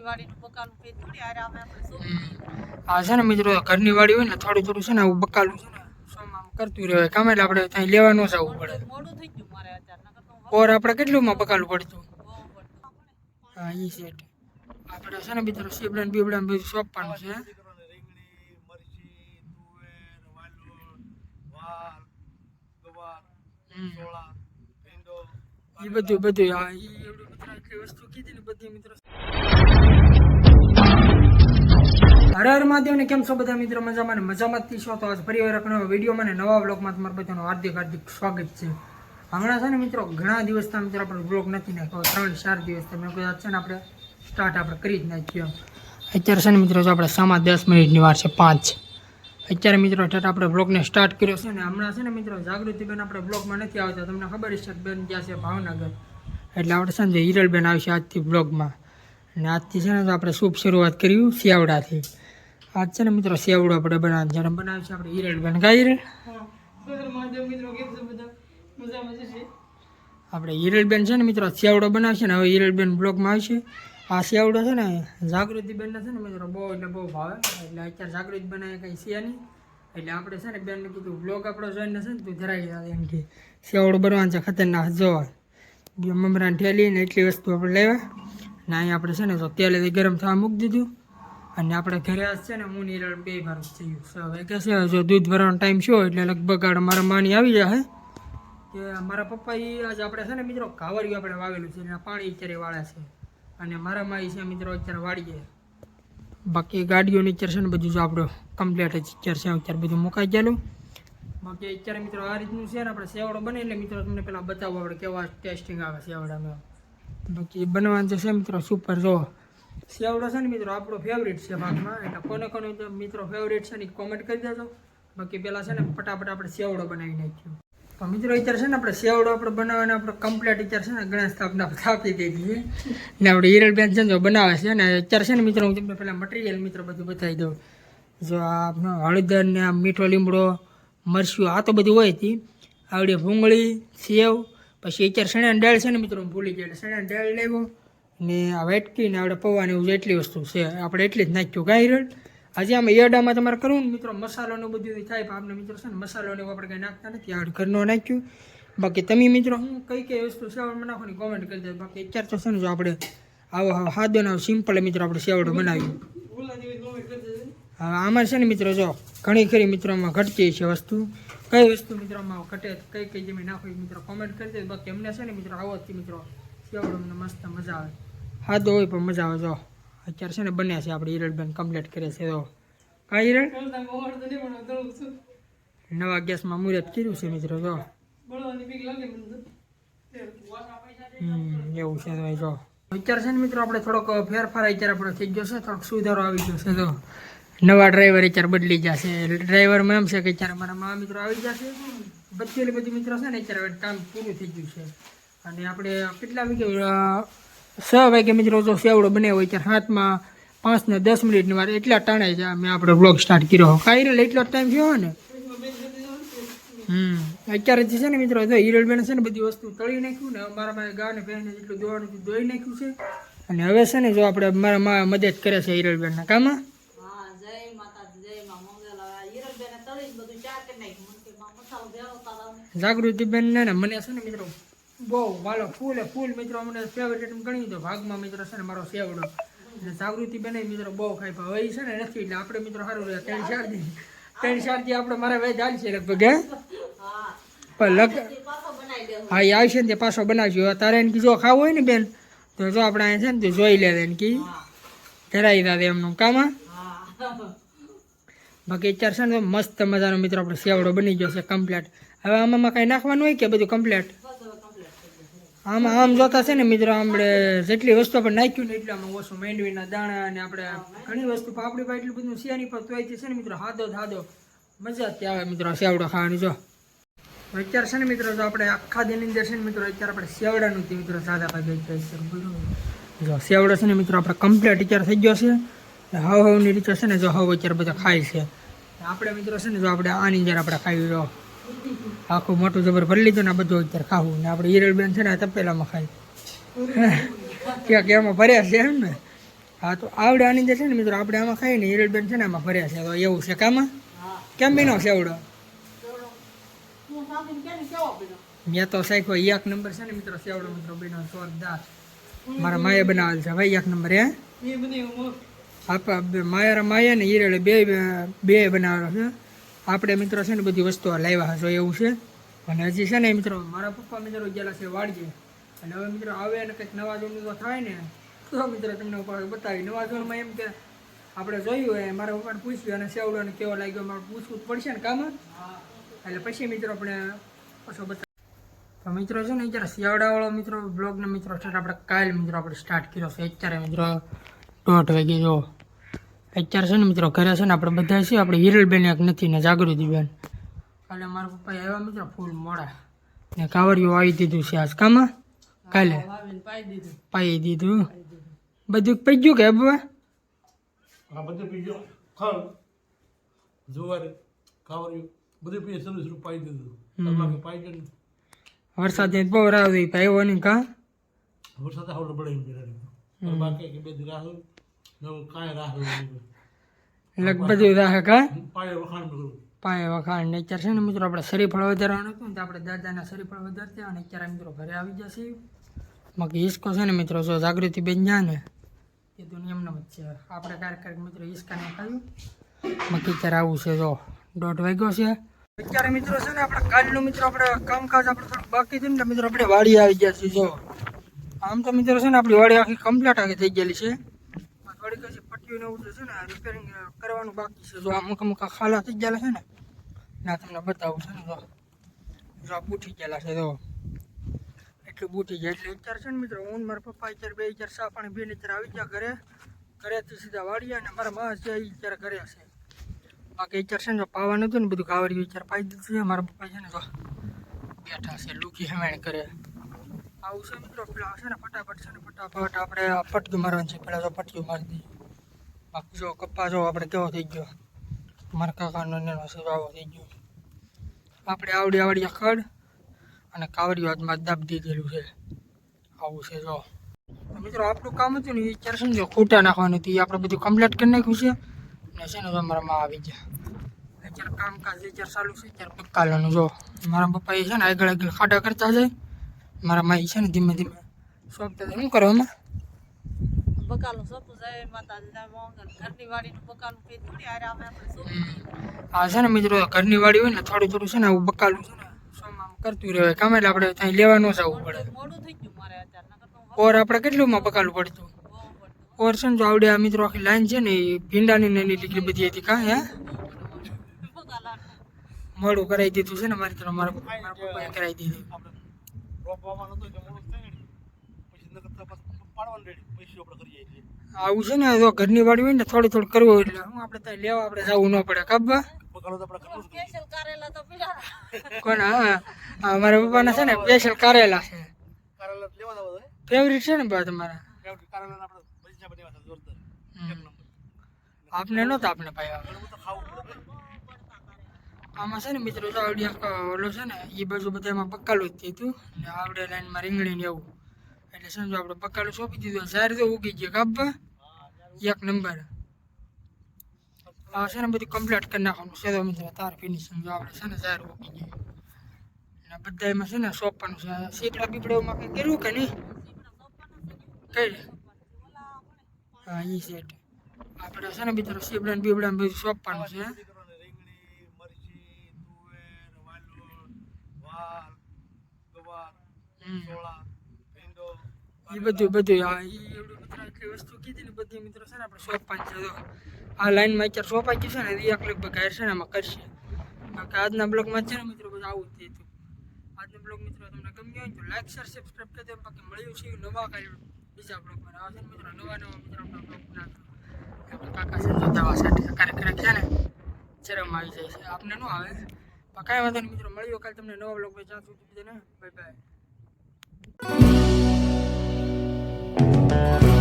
ઘરની વાડીનું બકાલું આપણે શું આ છે ને મિત્રો ઘરની વાડી હોય ને થોડું થોડું છે ને આવું બકાલું છે ને સોમ આમ કરતું રહે. કામ એટલે આપણે ત્યાં લેવા ન જવું પડે. મોડું થઈ ગયું મારે અત્યારે નકર તો હું ઓર આપણે કેટલુંમાં બકાલું પડતું? પડતું. હા એ સેટ આપણે છે ને મિત્રો સીબડા ને બીબડા બધું સોંપવાનું છે. હમ. એ બધું બધું વસ્તુ કીધી ને બધી મિત્રો હર હર મહાદેવ ને કેમ છો બધા મિત્રો? મજામાં ને મજામાં જ છો? તો આજ ફરી વાર નવા વિડીયોમાં ને નવા બ્લોગમાં તમારું બધાનું હાર્દિક હાર્દિક સ્વાગત છે. હમણાં છે ને મિત્રો, ઘણા દિવસથી મિત્રો આપણે બ્લોગ નથી નાખ્યો. ત્રણ, ચાર દિવસથી મેં કદાચ છે ને આપણે સ્ટાર્ટ આપણે કરી જ નાખ્યો અત્યારે છે ને મિત્રો, જો આપણે સામા દસ મિનિટની વાર છે, પાંચ. અત્યારે મિત્રો ઠેઠ આપણે બ્લોગને સ્ટાર્ટ કર્યો છે ને હમણાં છે ને મિત્રો જાગૃતિબેન આપણે બ્લોગમાં નથી આવતા. તમને ખબર છે બેન ગયા છે ભાવનગર. એટલે આપણે છે ને હિરલબેન આવશે આજથી બ્લોગમાં અને આજથી છે ને તો આપણે શુભ શરૂઆત કર્યું શિયાવડાથી. આજ છે ને મિત્રો શિયાવડો આપણે બનાવવાનું છે. અને બનાવ્યું છે આપણે હિરલબેન. કા હિરલ? આપણે હિરલબેન છે ને મિત્રો શિયાવડો બનાવશે ને હવે હિરલબેન બ્લોગમાં આવશે આ સેવડો છે ને, જાગૃતિબેનને છે ને મિત્રો બહુ એટલે બહુ ભાવે. એટલે અત્યારે જાગૃતિ બનાવે કંઈ છે નહીં. એટલે આપણે છે ને બેનને કીધું બ્લોગ આપણો જોઈને છે ને, તું ધરાવી દે એમ કે સેવડો બનાવવાનું છે, ખતરનાક જોવા મમરાને ઠેલી ને એટલી વસ્તુ આપણે લેવા. ને અહીંયા આપણે છે ને તો તેલ ગરમ થવા મૂકી દીધું. અને આપણે ઘરે આજ છે ને, હું નિરાળ બે વાર થયું. છે હવે કે છે, જો દૂધ ભરવાનો ટાઈમ શું એટલે લગભગ મારા માની આવી જાય. કે મારા પપ્પા એ આજે આપણે છે ને, મિત્રો કાવરિયું આપણે વાવેલું છે એના પાણી અત્યારે વાળા છે. અને મારા માઈ છે મિત્રો, અત્યારે વાળીએ બાકી ગાડીઓ અત્યારે છે ને બધું જો આપણો કમ્પ્લીટ જ અત્યારે છે, અત્યારે બધું મુકાઈ ગયેલું. બાકી અત્યારે મિત્રો આ રીતનું છે ને, આપણે સેવડો બને એટલે મિત્રો તમને પહેલાં બતાવો આપણે કેવા ટેસ્ટિંગ આવે સેવડામાં બાકી બનવાનું છે મિત્રો સુપર જો. સેવડો છે ને મિત્રો આપણો ફેવરેટ છે ભાગમાં, એટલે કોને કોને મિત્રો ફેવરેટ છે ને કોમેન્ટ કરી દેજો. બાકી પહેલાં છે ને ફટાફટ આપણે સેવડો બનાવી નાખ્યો. મિત્રો વિચાર છે ને આપણે સેવડો આપણે બનાવવાનો, આપણે કમ્પ્લીટ વિચાર છે ને ગણેશ સ્થાપના સ્થાપી દીધી છે. ને આપણે હિરલબેન છે ને બનાવે છે ને અત્યારે છે ને મિત્રો, હું તમને પહેલાં મટીરિયલ મિત્રો બધું બતાવી દઉં. જો આપણો હળદર ને આ મીઠો લીમડો, મરચું, આ તો બધું હોય હતી આવડી ભૂંગળી, સેવ, પછી વિચાર સણાની દાળ છે ને મિત્રો ભૂલી ગયા શેણાની દાળ લેવો. ને આ વેટકી ને આપણે પૌવાની એવું જેટલી વસ્તુ છે, આપણે એટલી જ નાખ્યું હિરણ આજે આમ ઈયડામાં તમારે કરવું મિત્રો, મસાલોનું બધું થાય પણ આપણે મિત્રો છે ને, મસાલોને એવું આપણે કંઈ નાખતા નથી, આડ ઘરનો નાખ્યું. બાકી તમે મિત્રો, હું કઈ કઈ વસ્તુ સેવડમાં નાખો ને કોમેન્ટ કરી દે બાકી અત્યારે તો છે ને જો આપણે આવો આવો હાદો ને સિમ્પલ મિત્રો આપણે સેવડો બનાવ્યું. હવે આમાં છે ને મિત્રો જો, ઘણી ખરી મિત્રોમાં ઘટતી છે વસ્તુ. કઈ વસ્તુ મિત્રોમાં ઘટે કઈ કઈ જમીન નાખો મિત્રો કોમેન્ટ કરી દે બાકી અમને છે ને મિત્રો આવો જ મિત્રો સેવડો મને મસ્ત મજા આવે. હાદો હોય પણ મજા આવે, જો. અત્યારે છે ને બન્યા છે, આપણે હિરલબેન કમ્પ્લીટ કરે છે તો. કા હિરલ નવા ગેસમાં મુહૂર્ત કર્યું છે મિત્રો, જો. એવું છે તો જો. અત્યારે છે ને મિત્રો, આપણે થોડોક ફેરફાર અત્યારે આપણે થઈ ગયો છે, થોડોક સુધારો આવી ગયો છે તો. નવા ડ્રાઈવર અત્યારે બદલી જશે ડ્રાઈવરમાં એમ છે કે અત્યારે મારા મા મિત્રો આવી જશે બધી બધી મિત્રો છે ને અત્યારે કામ પૂરું થઈ ગયું છે. અને આપણે કેટલા વાગે છ વાગે મિત્રો જો સેવડો બનાવ્યો હોય ત્યારે હાથમાં પાંચ ને દસ મિનિટની વાર એટલા ટાણે છે મેં આપણે બ્લોગ સ્ટાર્ટ કર્યો. કાંઈ એટલો ટાઈમ થયો ને. હમ અત્યારે જે છે ને મિત્રો જો હિરલબેન છે ને બધી વસ્તુ તળી નાખ્યું ને મારા મારે ગાને બહેને જેટલું જોવાનું ધોઈ નાખ્યું છે. અને હવે છે ને જો આપણે મારા મા મદદ કરે છે હિરલબેનના કામમાં જાગૃતિબેન ને મને છે ને મિત્રો બહુ, વાલો, ફૂલે ફૂલ, મિત્રો, અમને ફેવરેટ ગણી દો ભાગમાં, મિત્રો, છે ને, મારો સેવડો અને જાગૃતિ બને, મિત્રો, બહુ ખાઈ પણ હવે છે ને નથી, એટલે આપણે, મિત્રો સારું રહે. ત્રણ ચાર દી, ત્રણ ચાર દી આપણે મારા ભાઈ ચાલશે લગભગ, હે? પણ લગ હા એ આવશે ને તે પાછો બનાવજો. તારે એને જો ખાવું હોય ને, બેન, તો જો આપણે અહીંયા છે ને, તો જોઈ લે એને કે ધરાવી દાદે એમનું, કામાં બાકી અત્યારે છે ને, મસ્ત મજાનો, મિત્રો, આપણે સેવડો બની ગયો છે કમ્પ્લેટ હવે આમાં કાંઈ નાખવાનું હોય કે બધું કમ્પ્લેટ આમાં આમ જોતા છે ને મિત્રો, આપણે જેટલી વસ્તુ આપણે નાખ્યું ને એટલે આમાં ઓછું મેંડવીના દાણા અને આપણે ઘણી વસ્તુ પણ આપણી એટલું બધું શિયાની પણ તોય છે ને મિત્રો, હાદો હાદો મજા જ આવે મિત્રો સેવડો ખાવાની, જો. અત્યારે છે ને મિત્રો, જો આપણે આખા દિન અંદર છે ને મિત્રો, અત્યારે આપણે સેવડાનું તે મિત્રો સાદા ભાગે જો સેવડો છે ને મિત્રો, આપણે કમ્પ્લીટ અત્યારે થઈ ગયો છે. હાવ હવ હવની રીતે છે ને જો હવ અત્યારે બધા ખાય છે. આપણે મિત્રો છે ને જો આપણે આની અંદર આપણે ખાઈ જો આખું મોટું જબર ભરી લીધું ને આ બધું અત્યારે ખાવું. ને આપણે હિરલબેન છે ને તપેલામાં ખાઈ ક્યાં કે એમાં ભર્યા છે એમ ને? હા તો આવડે આની જે છે ને મિત્રો આપણે આમાં ખાઈ ને હિરલબેન છે ને આમાં ભર્યા છે. તો એવું છે કામાં? કેમ બીનો સેવડો મેં તો સાખ્યો એક નંબર છે ને મિત્રો સેવડો મિત્રો બીનો જોરદાર. મારા માએ બનાવેલ છે. ભાઈ એક નંબર હે? એ બધી આપા બે- માયા ને ઈરળ બે બે બનાવેલો છે. આપણે મિત્રો છે ને બધી વસ્તુઓ લાવ્યા હશો, એવું છે? અને હજી છે ને મિત્રો, મારા પપ્પા મિત્રો ગયેલા છે વાળજે અને હવે મિત્રો આવે અને કંઈક નવા જૂનું તો થાય ને, તો મિત્રો તમને બતાવી નવા જૂનમાં એમ કે આપણે જોયું હોય, મારા પપ્પાને પૂછ્યું અને સેવડોને કેવો લાગ્યો, મારે પૂછવું પડશે ને કામ એટલે પછી મિત્રો આપણે પાછો બતાવ તો મિત્રો છે ને અત્યારે શિયાળાવાળો મિત્રો બ્લોગનો મિત્રો સ્ટાર્ટ આપણે કાલ મિત્રો આપણે સ્ટાર્ટ કર્યો છે. અત્યારે મિત્રો દોઢ વાગે જો અત્યારે છે ને મિત્રો ઘરે છે ને આપણે બધા છીએ આપણે હિરલબેન એક નથી ને જાગૃતિબેન. કાલે મારા પપ્પા આવ્યા મિત્રો ફૂલ મોડા. ને કાવરિયું આવી દીધું છે આજ. કામાં? કાલે? પાઈ દીધું. બધું પઈ ગયું કે બાબા બધું બીજો ખળ જુવાર કાવરિયું બધું પીએ સરસ રૂપ પાઈ દીધું. પાઈ ગયું વરસાદ બહુ રાહ હતી પાયો નહીં કા? વરસાદ આવડે બળે બાકી બે રાહ નવું કાંઈ રાહ લગ બધું રાહ કા? પાયે વખાણ કરું. પાય વખાણ ને અત્યારે છે ને મિત્રો આપણે શરીફળ વધારવાનું હતું તો આપણે દાદાના શરીફળ વધારતા અને અત્યારે મિત્રો ઘરે આવી જશે બાકી હિસકો છે ને મિત્રો જો જાગૃતિ બેન જાય ને એ તો નિયમનો જ છે. આપણે ક્યારેક ક્યારેક મિત્રો હિસકાને ખાયું બાકી અત્યારે આવું છે જો દોઢ વાગ્યો છે. અત્યારે મિત્રો છે ને આપણે કાલનું મિત્રો આપણે કામકાજ આપણે થોડું બાકી હતું ને મિત્રો આપણે વાડી આવી ગયા છીએ જો. આમ તો મિત્રો છે ને આપણી વાડી આખી કમ્પ્લીટ આખી થઈ ગયેલી છે. ને એવું જે છે ને રિપેરિંગ કરવાનું બાકી છે. જો આ અમુક મુખા ખાલા થઈ ગયેલા છે ને, ના તમને બતાવું છે ને, જો. જો આ બૂઠી ગયેલા છે, જો. એટલું બૂઠી જાય એટલે અત્યારે છે ને મિત્રો, હું મારા પપ્પા અત્યારે બે હજાર સા પાણી બે અત્યારે આવી ગયા ઘરે. ઘરેથી સીધા વાળી અને મારા મા છે એ અત્યારે ઘરે છે. બાકી અત્યારે છે ને જો પાવાનું હતું ને બધું કાવડ્યું અત્યારે પાઈ દીધું છે, મારા પપ્પા છે ને જો. બેઠા છે લૂકી હેમેણ કરે. આવું છે મિત્રો, પેલા છે ને ફટાફટ છે ને ફટાફટ આપણે પટકી મારવાનું છે, પેલા તો પટકી મારી દઈએ. બાકી જો કપ્પા જો આપણે કેવો થઈ ગયો? મારા કાકાનો નેનો આવો થઈ ગયો. આપણે આવડી આવડી ખડ અને કાવડી હાથમાં દાબ દીધેલું છે. આવું છે જો. મિત્રો, આપણું કામ હતું ને, એ ચાર સમજો ખૂટા નાખવાનું હતું. એ આપણે બધું કમ્પ્લીટ કરી નાખ્યું છે. ને છે ને અમારામાં આવી ગયા. અત્યારે કામકાજ અત્યારે ચાલુ છે, અત્યારે પક્કાલાનું જો. મારા પપ્પા એ છે ને આગળ આગળ ખાડા કરતા જાય. મારા માઈ છે ને ધીમે ધીમે જાય. શું કરો એમાં બકાલું સોપું જાય માતાજી ના મોંઘલ ઘરની વાડીનું બકાલું પી થોડી આરે આવે આપણે સોંપી. આ છે ને મિત્રો ઘરની વાડી હોય ને થોડું થોડું છે ને આવું બકાલું છે ને સોમાં કરતું રહેવાય. કામે એટલે આપણે ત્યાં લેવા ન જવું પડે. મોડું થઈ ગયું મારે અત્યારે હું ઓર આપણે કેટલુંમાં બકાલું પડતું? ઓર છે ને જો આવડે આ મિત્રો આખી લાઈન છે ને એ ભીંડાની ને એની લીકડી બધી હતી કાં હે? મોડું કરાવી દીધું છે ને મારી તરફ મારા પપ્પા- મારા પપ્પાએ કરાવી દીધું. આવું છે ને જો ઘરની વાડી હોય ને થોડું થોડું કરવું હોય એટલે. હું આપણે ત્યાં લેવા આપણે જવું ન પડે. કાબા કોણ? હા મારા પપ્પાના છે ને સ્પેશિયલ કારેલા છે. કારેલા લેવા ફેવરિટ છે ને બા તમારા? કારેલા આપણે પૈસા બનાવ્યા હતા જોરદાર. એક નંબર. આપને નહોતા આપને ભાઈ આમાં છે ને મિત્રો આખો ઓલો છે ને એ બાજુ બધા એમાં બકાલું જ થયું ને આવડે લાઈનમાં રીંગણી ને એવું. એટલે સમજો આપણે બકાલું સોંપી દીધું ઝાર તો ઉગી ગયો કાપવા એક નંબર આ છે ને બધું કમ્પ્લીટ કરી નાખવાનું છે તો મિત્રો તાર ફિનિશિંગ જો આપણે છે ને ઝાર ઉગી ગયું ને બધા એમાં છે ને સોંપવાનું છે સીપડા બીપડામાં કંઈ કર્યું કે નહીં કઈ હા એ સેટ આપણે છે ને મિત્રો સીપડા ને બીબડા બધું સોંપવાનું છે દીકરોને રીંગણી મરચી તુવેર વાલોળ વાલ ગવાર હમ. એ બધું બધું એ એવડું મિત્રો વસ્તુ કીધી ને બધી મિત્રો છે ને આપણે સોંપવાની છે તો આ લાઈનમાં અત્યારે સોંપાઈ ગયું છે ને એ એક લગભગ હાર છે ને આમાં કરશે. બાકી આજના બ્લોગમાં છે ને મિત્રો બધું આવું જ થયું આજનો બ્લોગ મિત્રો તમને ગમ્યો હોય તો લાઈક શેર સબસ્ક્રાઈબ કરી દો. બાકી મળ્યું છે નવા કાંઈ બીજા બ્લોગમાં. આવે છે મિત્રો, નવા નવા મિત્રો આપણા બ્લોગ બનાવતા આપણે કાકા જો દવા સાથે કાર્યક્રમ છે ને? ચરમ આવી જાય છે. આપને ન આવે. કાંઈ વાંધો નહીં મિત્રો, મળ્યો કાલે તમને નવા બ્લોગ જ્યાં સુધી બાય બાય બાય